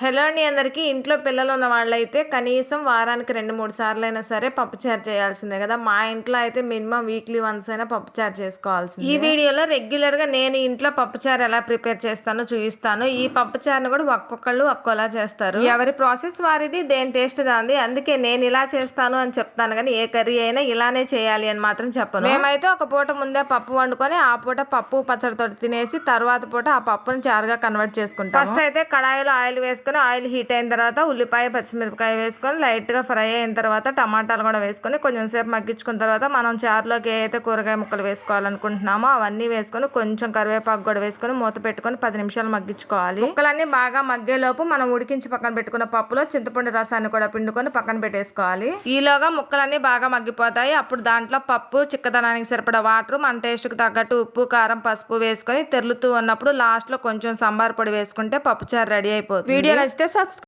Hello అండి అందరికీ. ఇంట్లో పిల్లలు ఉన్న వాళ్ళైతే కనీసం వారానికి రెండు మూడు సార్లు అయినా సరే పప్పుచారు చేయాల్సిందే కదా. మా ఇంట్లో అయితే మినిమం వీక్లీ వన్స్ అయినా పప్పుచారు చేసుకోవాల్సింది. ఈ వీడియోలో రెగ్యులర్గా నేను ఇంట్లో పప్పుచారు ఎలా ప్రిపేర్ చేస్తానో చూపిస్తాను ఈ పప్పుచారుని కూడా ఒక్కొక్కళ్ళు ఒక్కోలా చేస్తారు. ఎవరి ప్రాసెస్ వారిది దేని టేస్ట్ దాంది అందుకే నేను ఇలా చేస్తాను అని చెప్తాను కానీ ఏ కర్రీ అయినా ఇలానే చేయాలి అని మాత్రం చెప్పను. మేమైతే ఒక పూట ముందే పప్పు వండుకొని ఆ పూట పప్పు పచ్చడితో తినేసి తర్వాత పూట ఆ పప్పుని చారుగా కన్వర్ట్ చేసుకుంటాం ఫస్ట్ అయితే కడాయిలో ఆయిల్ వేసుకొని ఆయిల్ హీట్ అయిన తర్వాత ఉల్లిపాయ పచ్చిమిరపకాయ వేసుకొని లైట్గా ఫ్రై అయిన తర్వాత టమాటాలు కూడా వేసుకొని కొంచెం సేపు మగ్గించుకున్న తర్వాత మనం చారులోకి ఏ అయితే కూరగాయ ముక్కలు వేసుకోవాలనుకుంటున్నామో అవన్నీ వేసుకొని కొంచెం కరివేపాకు కూడా వేసుకొని మూత పెట్టుకొని పది నిమిషాలు మగ్గించుకోవాలి. ముక్కలన్నీ బాగా మగ్గేలోపు మనం ఉడికించి పక్కన పెట్టుకున్న పప్పులో చింతపండు రసాన్ని కూడా పిండుకొని పక్కన పెట్టేసుకోవాలి. ఈలోగా ముక్కలన్నీ బాగా మగ్గిపోతాయి. అప్పుడు దాంట్లో పప్పు చిక్కదనానికి సరిపడా వాటర్ మన టేస్ట్కి తగ్గట్టు ఉప్పు కారం పసుపు వేసుకొని తెరులుతూ ఉన్నప్పుడు లాస్ట్లో కొంచెం సాంబార్ పొడి వేసుకుంటే పప్పుచారు రెడీ అయిపోతుంది. Video mas ter essa